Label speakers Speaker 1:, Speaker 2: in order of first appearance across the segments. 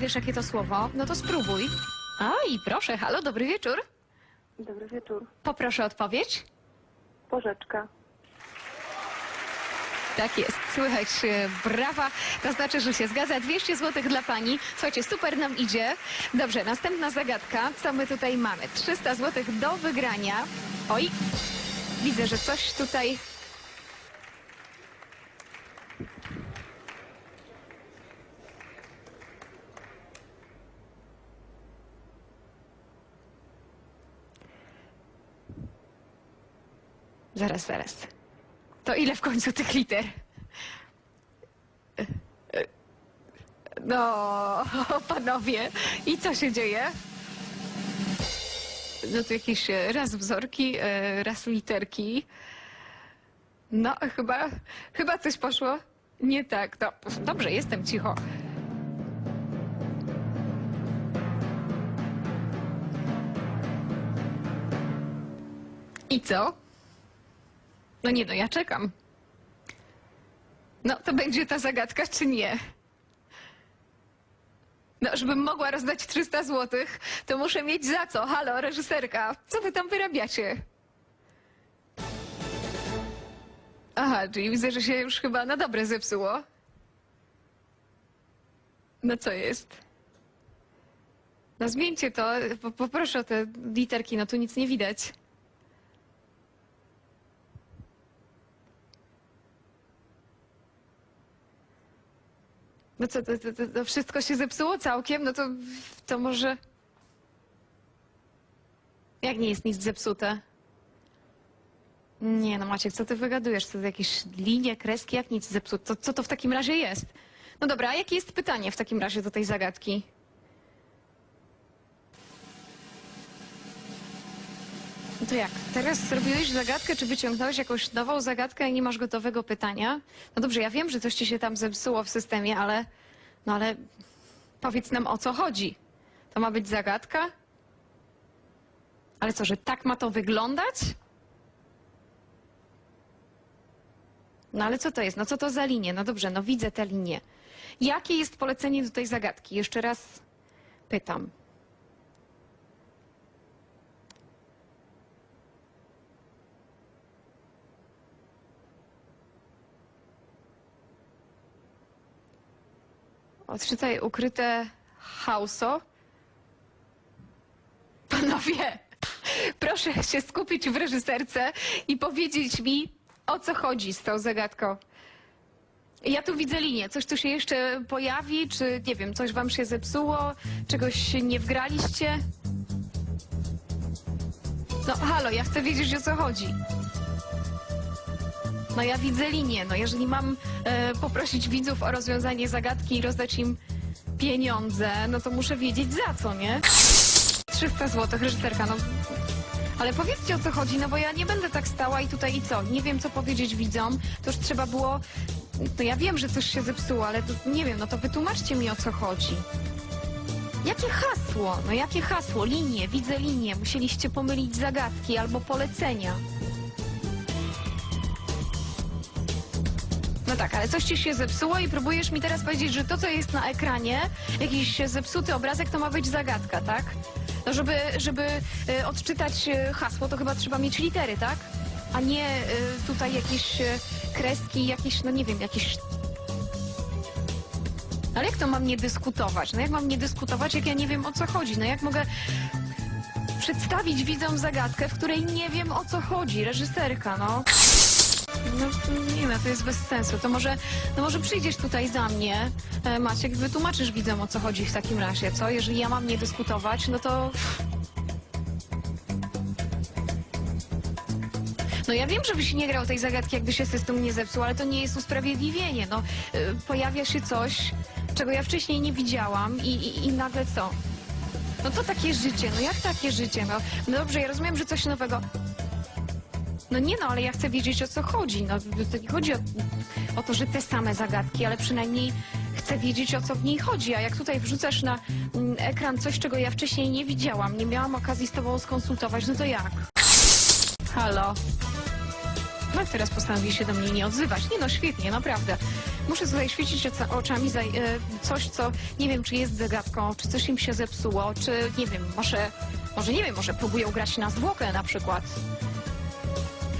Speaker 1: wiesz, jakie to słowo, no to spróbuj. O, i proszę, halo, dobry wieczór.
Speaker 2: Dobry wieczór.
Speaker 1: Poproszę odpowiedź.
Speaker 2: Porzeczka.
Speaker 1: Tak jest, słychać e, brawa, to znaczy, że się zgadza. 200 zł dla pani. Słuchajcie, super nam idzie. Dobrze, następna zagadka. Co my tutaj mamy? 300 zł do wygrania. Oj, widzę, że coś tutaj... Zaraz, zaraz. To ile w końcu tych liter? No, panowie, i co się dzieje? No to jakieś e, raz wzorki, e, raz literki. No, chyba, chyba coś poszło nie tak. No, dobrze, jestem cicho. I co? No nie, no ja czekam. No, to będzie ta zagadka, czy nie? No, żebym mogła rozdać 300 złotych, to muszę mieć za co. Halo, reżyserka, co wy tam wyrabiacie? Aha, czyli widzę, że się już chyba na dobre zepsuło. No co jest? No zmieńcie to, po- poproszę o te literki, no tu nic nie widać. No co, to, to, to, wszystko się zepsuło całkiem? No to, to może... Jak nie jest nic zepsute? Nie no Maciek, co ty wygadujesz? Co to jakieś linie, kreski, jak nic zepsute? To, co to w takim razie jest? No dobra, a jakie jest pytanie w takim razie do tej zagadki? To jak? Teraz zrobiłeś zagadkę, czy wyciągnąłeś jakąś nową zagadkę i nie masz gotowego pytania? No dobrze, ja wiem, że coś ci się tam zepsuło w systemie, ale... No ale powiedz nam o co chodzi. To ma być zagadka? Ale co, że tak ma to wyglądać? No ale co to jest? No co to za linie? No dobrze, no widzę te linie. Jakie jest polecenie do tej zagadki? Jeszcze raz pytam. Odczytaj ukryte hauso. Panowie, proszę się skupić w reżyserce i powiedzieć mi, o co chodzi z tą zagadką. Ja tu widzę linię. Coś tu się jeszcze pojawi, czy nie wiem, coś wam się zepsuło, czegoś nie wgraliście? No halo, ja chcę wiedzieć, o co chodzi. No ja widzę linię. No jeżeli mam e, poprosić widzów o rozwiązanie zagadki i rozdać im pieniądze, no to muszę wiedzieć za co, nie? 300 zł, reżyserka, no. Ale powiedzcie o co chodzi, no bo ja nie będę tak stała i tutaj i co? Nie wiem co powiedzieć widzom, to już trzeba było... No ja wiem, że coś się zepsuło, ale to, nie wiem, no to wytłumaczcie mi o co chodzi. Jakie hasło? No jakie hasło? Linie, widzę linie. Musieliście pomylić zagadki albo polecenia. No tak, ale coś ci się zepsuło i próbujesz mi teraz powiedzieć, że to, co jest na ekranie, jakiś zepsuty obrazek, to ma być zagadka, tak? No żeby, żeby y, odczytać y, hasło, to chyba trzeba mieć litery, tak? A nie y, tutaj jakieś kreski, jakieś, no nie wiem, jakieś... Ale jak to mam nie dyskutować? No jak mam nie dyskutować, jak ja nie wiem o co chodzi? No jak mogę przedstawić widzom zagadkę, w której nie wiem o co chodzi? Reżyserka, no. No nie no, to jest bez sensu. To może, no może przyjdziesz tutaj za mnie, e, Maciek, wytłumaczysz widzom o co chodzi w takim razie, co? Jeżeli ja mam nie dyskutować, no to... No ja wiem, żebyś nie grał tej zagadki, jakby się system nie zepsuł, ale to nie jest usprawiedliwienie. No, e, pojawia się coś, czego ja wcześniej nie widziałam i, i, i nagle co? No to takie życie, no jak takie życie? No, no dobrze, ja rozumiem, że coś nowego... No nie no, ale ja chcę wiedzieć o co chodzi. No, to nie chodzi o, o to, że te same zagadki, ale przynajmniej chcę wiedzieć o co w niej chodzi. A jak tutaj wrzucasz na mm, ekran coś, czego ja wcześniej nie widziałam, nie miałam okazji z tobą skonsultować, no to jak? Halo? No teraz postanowi się do mnie nie odzywać. Nie no, świetnie, naprawdę. Muszę tutaj świecić oczami za e, coś, co nie wiem, czy jest zagadką, czy coś im się zepsuło, czy nie wiem, może, może nie wiem, może próbują grać na zwłokę na przykład.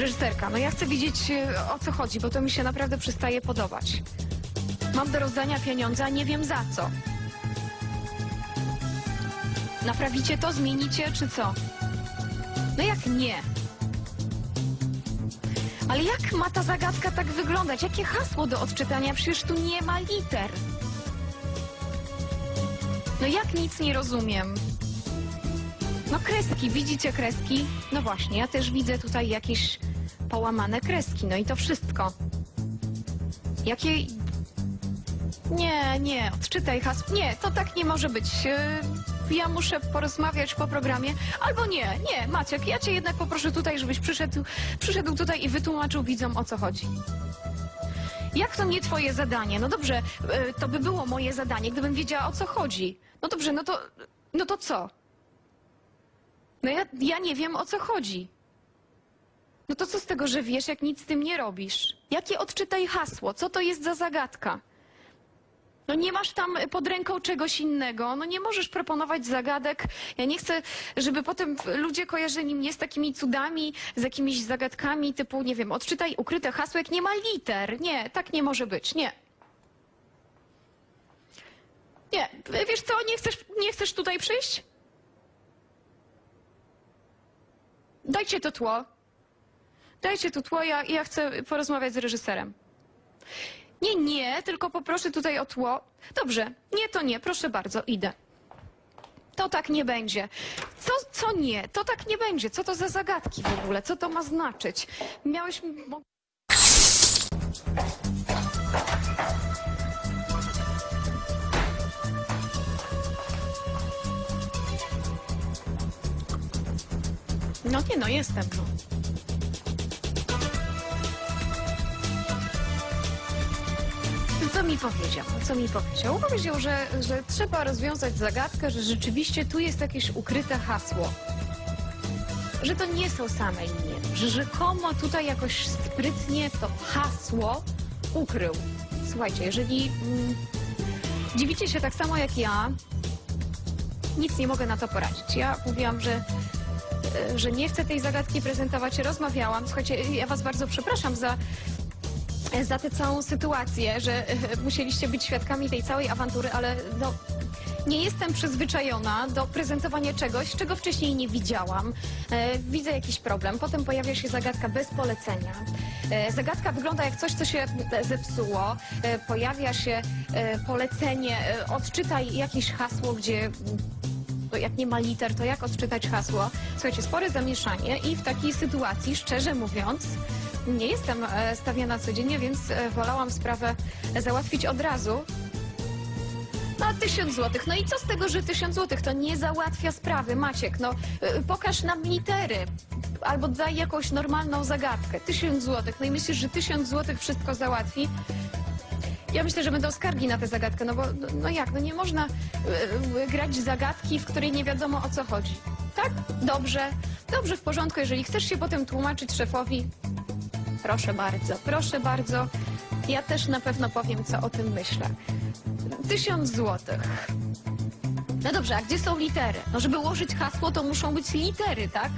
Speaker 1: Reżyserka, no ja chcę wiedzieć e, o co chodzi, bo to mi się naprawdę przestaje podobać. Mam do rozdania pieniądze, a nie wiem za co. Naprawicie to, zmienicie, czy co? No jak nie? Ale jak ma ta zagadka tak wyglądać? Jakie hasło do odczytania? Przecież tu nie ma liter. No jak nic nie rozumiem? No kreski, widzicie kreski? No właśnie, ja też widzę tutaj jakieś połamane kreski. No i to wszystko. Jakie... Nie, nie, odczytaj hasło. Nie, to tak nie może być. Yy, Ja muszę porozmawiać po programie. Albo nie, nie, Maciek, ja cię jednak poproszę tutaj, żebyś przyszedł, przyszedł tutaj i wytłumaczył widzom, o co chodzi. Jak to nie twoje zadanie? No dobrze, yy, to by było moje zadanie, gdybym wiedziała, o co chodzi. No dobrze, no to, no to co? No ja, ja nie wiem, o co chodzi. No to co z tego, że wiesz, jak nic z tym nie robisz? Jakie odczytaj hasło? Co to jest za zagadka? No nie masz tam pod ręką czegoś innego, no nie możesz proponować zagadek. Ja nie chcę, żeby potem ludzie kojarzyli mnie z takimi cudami, z jakimiś zagadkami typu, nie wiem, odczytaj ukryte hasło, jak nie ma liter. Nie, tak nie może być, nie. Nie, wiesz co, nie chcesz, nie chcesz tutaj przyjść? Dajcie to tło. Dajcie to tło, ja, ja chcę porozmawiać z reżyserem. Nie, nie, tylko poproszę tutaj o tło. Dobrze, nie, to nie, proszę bardzo, idę. To tak nie będzie. Co, co nie? To tak nie będzie. Co to za zagadki w ogóle? Co to ma znaczyć? Miałeś... No nie, no jestem, no. Co mi powiedział? Co mi powiedział? Powiedział, że, że trzeba rozwiązać zagadkę, że rzeczywiście tu jest jakieś ukryte hasło. Że to nie są same linie. Że rzekomo tutaj jakoś sprytnie to hasło ukrył. Słuchajcie, jeżeli mm, dziwicie się tak samo jak ja, nic nie mogę na to poradzić. Ja mówiłam, że e, że nie chcę tej zagadki prezentować. Rozmawiałam. Słuchajcie, ja was bardzo przepraszam za za tę całą sytuację, że e, musieliście być świadkami tej całej awantury, ale no, nie jestem przyzwyczajona do prezentowania czegoś, czego wcześniej nie widziałam. E, widzę jakiś problem, potem pojawia się zagadka bez polecenia. E, zagadka wygląda jak coś, co się e, zepsuło. E, pojawia się e, polecenie, e, odczytaj jakieś hasło, gdzie jak nie ma liter, to jak odczytać hasło? Słuchajcie, spore zamieszanie i w takiej sytuacji, szczerze mówiąc, nie jestem e, stawiana codziennie, więc e, wolałam sprawę załatwić od razu. Na tysiąc złotych. No i co z tego, że tysiąc złotych? To nie załatwia sprawy, Maciek. No, e, pokaż nam litery. Albo daj jakąś normalną zagadkę. Tysiąc złotych. No i myślisz, że tysiąc złotych wszystko załatwi? Ja myślę, że będą skargi na tę zagadkę, no bo no, no jak, no nie można e, grać zagadki, w której nie wiadomo o co chodzi. Tak? Dobrze, dobrze, w porządku. Jeżeli chcesz się potem tłumaczyć szefowi, proszę bardzo, proszę bardzo. Ja też na pewno powiem, co o tym myślę. Tysiąc złotych. No dobrze, a gdzie są litery? No żeby ułożyć hasło, to muszą być litery, tak?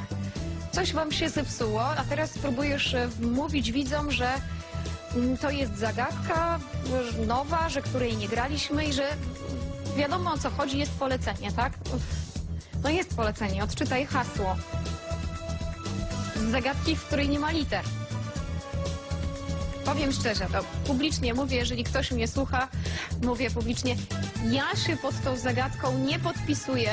Speaker 1: Coś wam się zepsuło, a teraz spróbujesz e, wmówić widzom, że Mm, To jest zagadka nowa, że której nie graliśmy i że wiadomo o co chodzi, jest polecenie, tak? No jest polecenie, odczytaj hasło. Z zagadki, w której nie ma liter. Powiem szczerze, to publicznie mówię, jeżeli ktoś mnie słucha, mówię publicznie, ja się pod tą zagadką nie podpisuję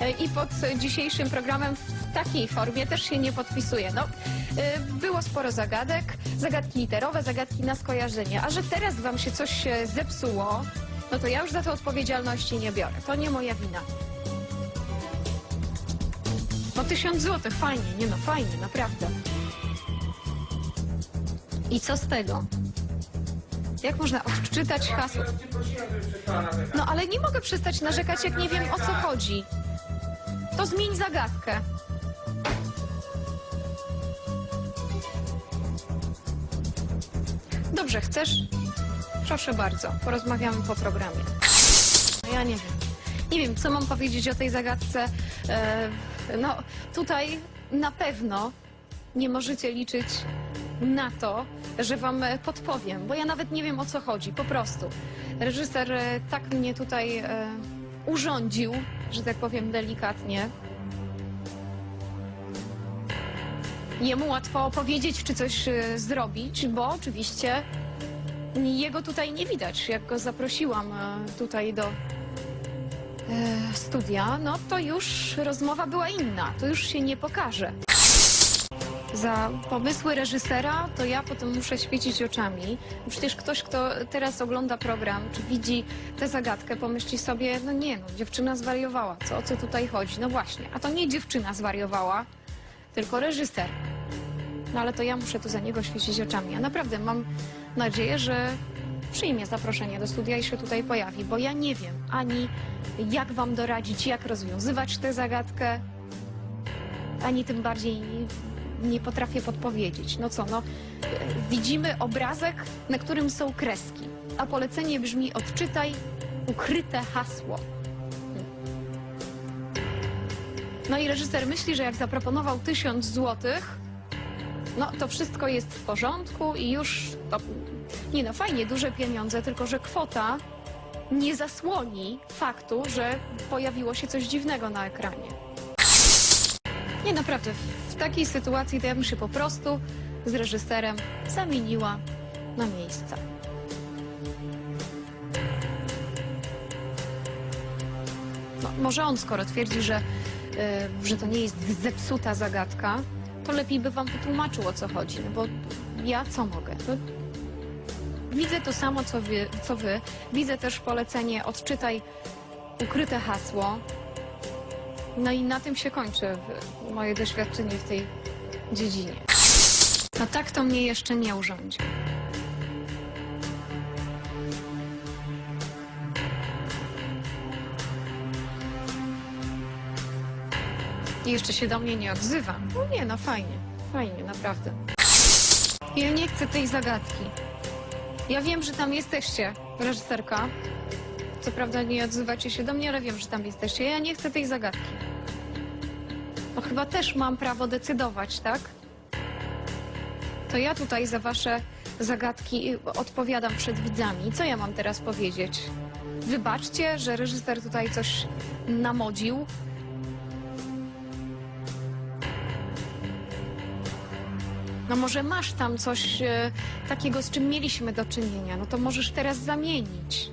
Speaker 1: e, i pod dzisiejszym programem w takiej formie też się nie podpisuję. No, e, było sporo zagadek, zagadki literowe, zagadki na skojarzenie, a że teraz wam się coś e, zepsuło, no to ja już za to odpowiedzialności nie biorę. To nie moja wina. No tysiąc złotych, fajnie, nie no, fajnie, naprawdę. I co z tego? Jak można odczytać hasło? No ale nie mogę przestać narzekać, jak nie wiem o co chodzi. To zmień zagadkę. Dobrze, chcesz? Proszę bardzo, porozmawiamy po programie. No Ja nie wiem. Nie wiem, co mam powiedzieć o tej zagadce. E, no, tutaj na pewno nie możecie liczyć na to, że wam e, podpowiem, bo ja nawet nie wiem o co chodzi, po prostu. Reżyser e, tak mnie tutaj e, urządził, że tak powiem delikatnie. Jemu łatwo powiedzieć, czy coś zrobić, bo oczywiście jego tutaj nie widać. Jak go zaprosiłam tutaj do studia, no to już rozmowa była inna. To już się nie pokaże. Za pomysły reżysera to ja potem muszę świecić oczami. Przecież ktoś, kto teraz ogląda program, czy widzi tę zagadkę, pomyśli sobie, no nie no, dziewczyna zwariowała. Co, o co tutaj chodzi? No właśnie, a to nie dziewczyna zwariowała, tylko reżyser. No ale to ja muszę tu za niego świecić oczami. Ja naprawdę mam nadzieję, że przyjmie zaproszenie do studia i się tutaj pojawi, bo ja nie wiem ani jak wam doradzić, jak rozwiązywać tę zagadkę, ani tym bardziej nie potrafię podpowiedzieć. No co, no widzimy obrazek, na którym są kreski, a polecenie brzmi odczytaj ukryte hasło. No i reżyser myśli, że jak zaproponował tysiąc złotych, no to wszystko jest w porządku i już to, nie no, fajnie, duże pieniądze, tylko że kwota nie zasłoni faktu, że pojawiło się coś dziwnego na ekranie. Nie, naprawdę, w takiej sytuacji to ja bym się po prostu z reżyserem zamieniła na miejsce. No, może on, skoro twierdzi, że, y, że to nie jest zepsuta zagadka, to lepiej by wam wytłumaczył, o co chodzi. No bo ja co mogę? No, widzę to samo, co wy, co wy. Widzę też polecenie odczytaj ukryte hasło. No i na tym się kończy moje doświadczenie w tej dziedzinie. No tak to mnie jeszcze nie urządzi. I jeszcze się do mnie nie odzywa. No nie, no fajnie, fajnie, naprawdę. Ja nie chcę tej zagadki. Ja wiem, że tam jesteście, reżyserka. Co prawda nie odzywacie się do mnie, ale wiem, że tam jesteście. Ja nie chcę tej zagadki. No chyba też mam prawo decydować, tak? To ja tutaj za wasze zagadki odpowiadam przed widzami. Co ja mam teraz powiedzieć? Wybaczcie, że reżyser tutaj coś namodził. No może masz tam coś e, takiego, z czym mieliśmy do czynienia. No to możesz teraz zamienić.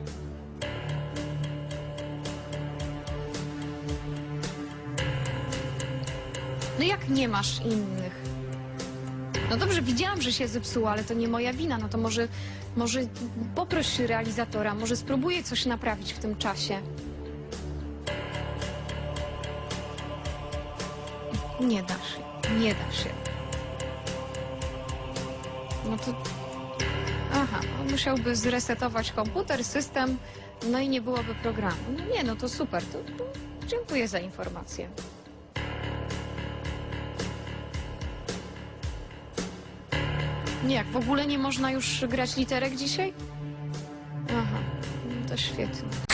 Speaker 1: No jak nie masz innych? No dobrze, widziałam, że się zepsuło, ale to nie moja wina. No to może, może poproś realizatora, może spróbuję coś naprawić w tym czasie. Nie da się, nie da się. No to... Aha, on musiałby zresetować komputer, system, no i nie byłoby programu. No nie, no to super, to, to dziękuję za informację. Nie, jak w ogóle nie można już grać literek dzisiaj? Aha, no to świetnie.